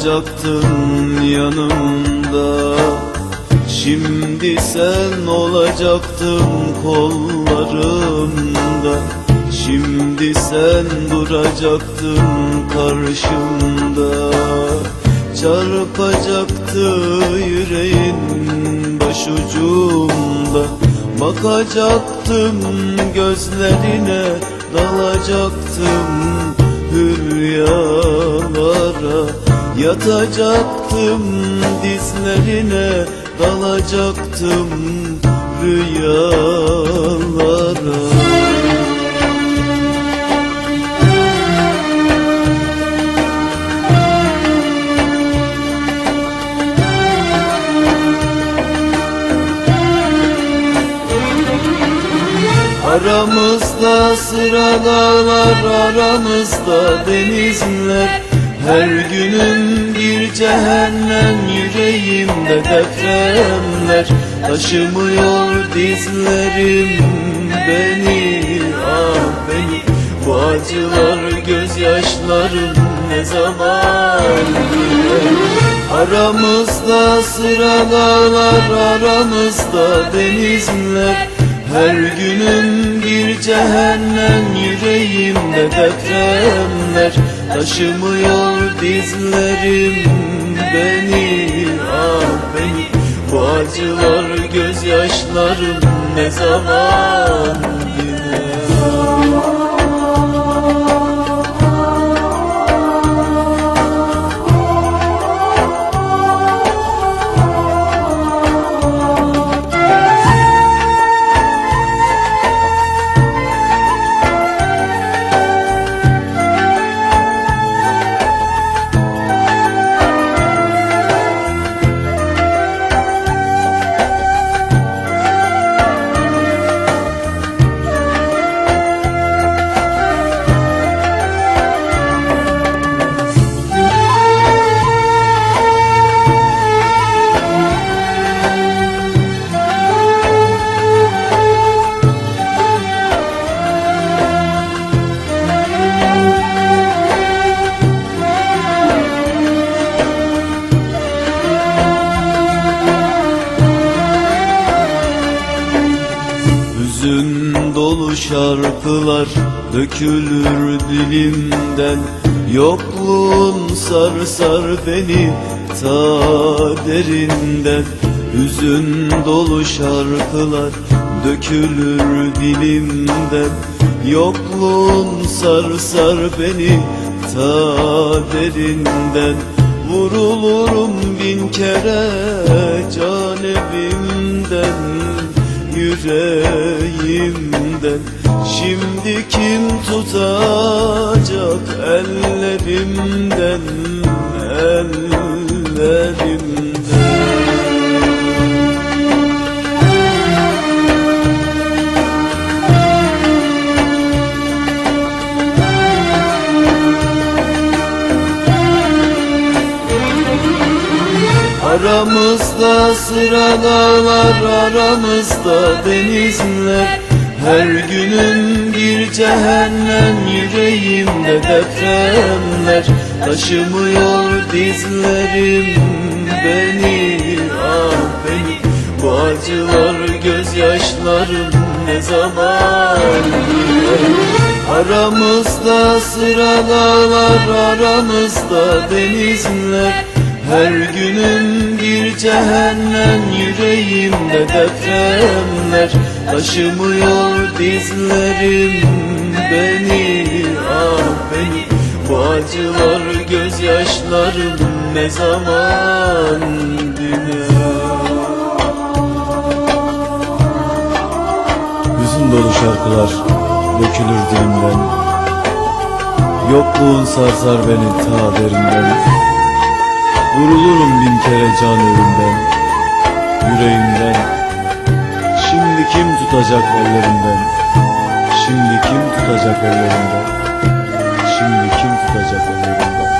olacaktın yanımda. Şimdi sen olacaktın kollarımda. Şimdi sen duracaktın karşımda. Çarpacaktı yüreğin başucumda. Bakacaktım gözlerine dalacaktım Yatacaktım dizlerine dalacaktım rüyalara. Aramızda sıralar aramızda denizler Her günün bir cehennem yüreğimde depremler. Taşımıyor dizlerim beni ah beni. Bu acılar gözyaşlarım ne zaman Aramızda sıralar aramızda denizler. Her günün bir cehennem yüreğimde depremler Taşımıyor dizlerim beni ah beni. Bu acılar gözyaşlarım ne zaman biter şarkılar dökülür dilimden. Yokluğun sarsar beni ta derinden. Hüzün dolu şarkılar dökülür dilimden. Yokluğun sarsar beni ta derinden. Vurulurum bin kere can evimden yüreğimden. Şimdi kim tutacak ellerimden ellerimden Aramızda sıralar aramızda denizler. Her günün bir cehennem yüreğimde depremler. Taşımıyor dizlerim beni ah beni. Bu acılar gözyaşlarım ne zaman Aramızda sıralar aramızda denizler her günün bir cehennem yüreğimde depremler. Taşımıyor dizlerim beni ah beni. Bu acılar gözyaşlarım ne zaman diner Hüzün dolu şarkılar dökülür dilimden. Yokluğun sarsar beni ta derinden Vurulurum bin kere can evimden Yüreğimden. Şimdi kim tutacak ellerinden Şimdi kim tutacak ellerinden Şimdi kim tutacak ellerinden